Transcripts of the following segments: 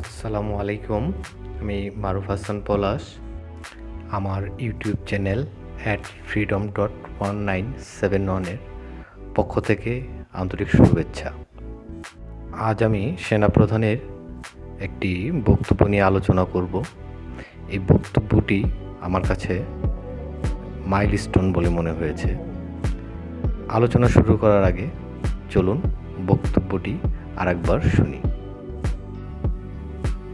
আসসালামু আলাইকুম। আমি মারুফ হাসান পলাশ। আমার YouTube channel at freedom dot one nine seven ওয়ানের পক্ষ থেকে আন্তরিক শুভেচ্ছা। আজ আমি সেনাপ্রধানের একটি বক্তব্য নিয়ে আলোচনা করব। এই বক্তব্যটি আমার কাছে মাইলস্টোন বলে মনে হয়েছে। আলোচনা শুরু করার আগে চলুন বক্তব্যটি আরেকবার শুনি।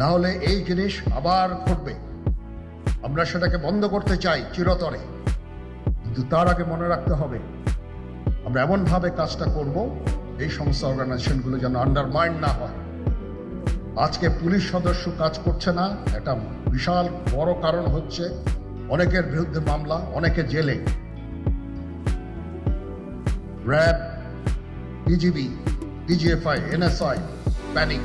না হলে এই জিনিস আবার ঘটবে। আমরা সেটাকে বন্ধ করতে চাই চিরতরে। কিন্তু তার আগে মনে রাখতে হবে, আমরা এমনভাবে কাজটা করব, এই সমস্ত অর্গানাইজেশনগুলো যেন আন্ডারমাইন্ড না হয়। আজকে পুলিশ সদস্য কাজ করছে না, একটা বিশাল বড় কারণ হচ্ছে অনেকের বিরুদ্ধে মামলা, অনেকে জেলে। RAB, BGB DGFI NSI, panic.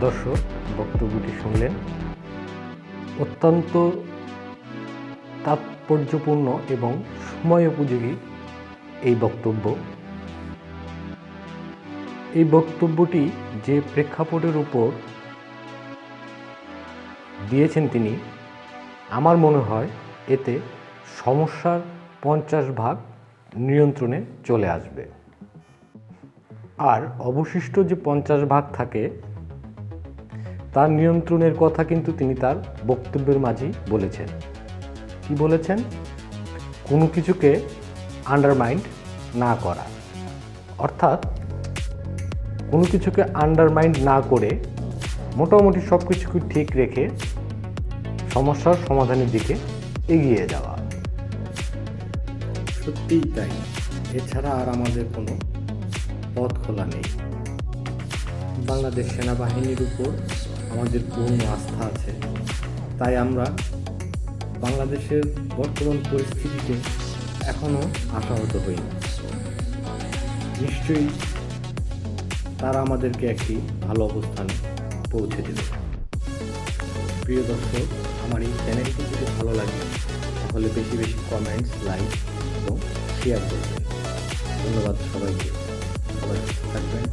দর্শক বক্তব্যটি শুনলেন। অত্যন্ত তাৎপর্যপূর্ণ এবং সময় উপযোগী এই বক্তব্য। এই বক্তব্যটি যে প্রেক্ষাপটের উপর দিয়েছেন তিনি, আমার মনে হয় এতে সমস্যার পঞ্চাশ ভাগ নিয়ন্ত্রণে চলে আসবে। আর অবশিষ্ট যে পঞ্চাশ ভাগ থাকে তার নিয়ন্ত্রণের কথা কিন্তু তিনি তার বক্তব্যের মাঝেই বলেছেন। কি বলেছেন? কোনো কিছুকে আন্ডারমাইন্ড না করা। অর্থাৎ কোনো কিছুকে আন্ডারমাইন্ড না করে মোটামুটি সব কিছুকে ঠিক রেখে সমস্যার সমাধানের দিকে এগিয়ে যাওয়া। সত্যিই তাই। এছাড়া আর আমাদের কোনো পথ খোলা নেই। বাংলাদেশ সেনাবাহিনীর উপর আমাদের পূর্ণ আস্থা আছে। তাই আমরা বাংলাদেশের বর্তমান পরিস্থিতিতে এখনও আশাহত হইনি নিশ্চয়ই তারা আমাদেরকে একটি ভালো অবস্থানে পৌঁছে দেবে। প্রিয় দর্শক, আমার এই চ্যানেলটি যদি ভালো লাগে, তাহলে বেশি বেশি কমেন্টস লাইক এবং শেয়ার করবেন। ধন্যবাদ সবাইকে। সবাই সুস্থ থাকবেন।